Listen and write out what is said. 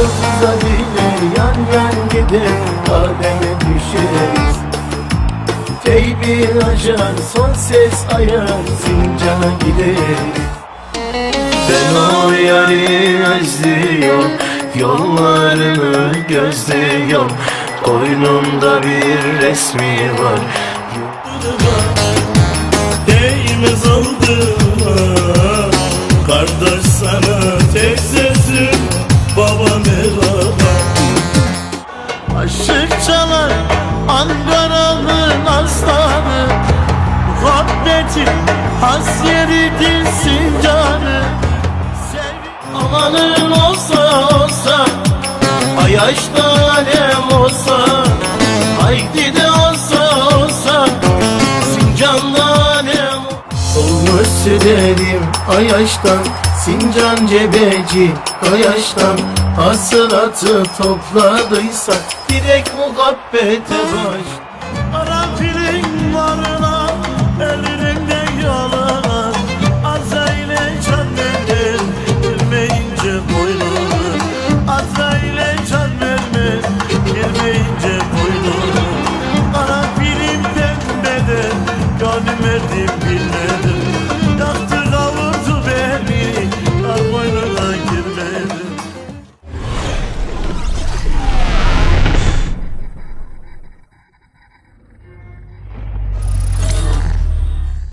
olsa bile yan yan gider kademe düşeriz. Teybi açar son ses ayar Sincana gideriz ben o yari özlüyorum Yollarını gözlüyorum Koynumda bir resmi var. Değmez aldığıma Kardeş sana tek sözüm Baba merhaba Aşık çalar Ankara'nın aslanı. Muhabbetin has yeridir sincanı amanın olsa olsa Ayaşta alem olsa Haydi de olsa olsa Sincanlı alem Olmuş sürerim Ayaş'tan Sincan cebeci o yaştan Hasılatı topladıysak Direkt muhabbete baş Arafilin varına Elinde yalan Azrail'e can verir Girmeyince boynunu Azrail'e can vermez Girmeyince boynunu Arafilin pembede Gönlüm verdim bir